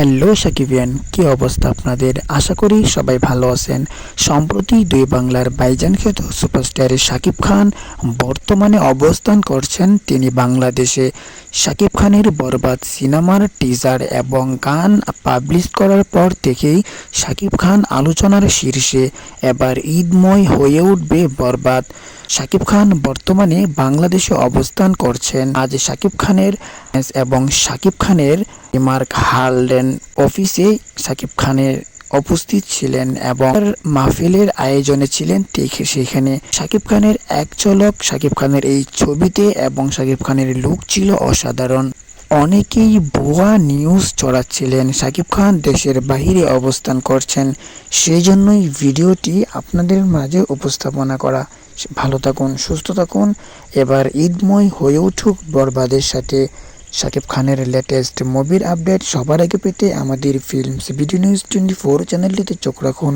Hello সাকিবিয়ান, কি অবস্থা আপনাদের? আশা করি সবাই ভালো আছেন। সম্প্রতি দুই বাংলার বাইজান খ্যাত সুপারস্টার শাকিব খান বর্তমানে অবস্থান করছেন তিনি বাংলাদেশে। শাকিব খানের বরবাদ সিনেমার টিজার এবং গান পাবলিশ করার পর থেকেই শাকিব খান আলোচনার শীর্ষে। এবার ঈদময় হয়ে উঠবে বরবাদ। শাকিব খান বর্তমানে বাংলাদেশে অবস্থান করছেন। আজ শাকিব খানের এবং শাকিব খানের মার্ক হার্লেন অফিসে শাকিব খানের উপস্থিত ছিলেন এবং মাহফিলের আয়োজনে ছিলেন ঠিক সেখানে। শাকিব খানের এক ঝলক, শাকিব খানের এই ছবিতে এবং শাকিব খানের লুক ছিল অসাধারণ। অনেকেই ভুয়া নিউজ ছড়াচ্ছিলেন, শাকিব খান দেশের বাইরে অবস্থান করছেন সেই জন্যই ভিডিওটি আপনাদের মাঝে উপস্থাপনা করা। ভালো থাকুন, সুস্থ থাকুন। এবার ঈদময় হয়ে উঠুক বরবাদের সাথে। শাকিব খানের লেটেস্ট মুভির আপডেট সবার আগে পেতে আমাদের films video news twenty four চ্যানেলটিতে চোখ রাখুন।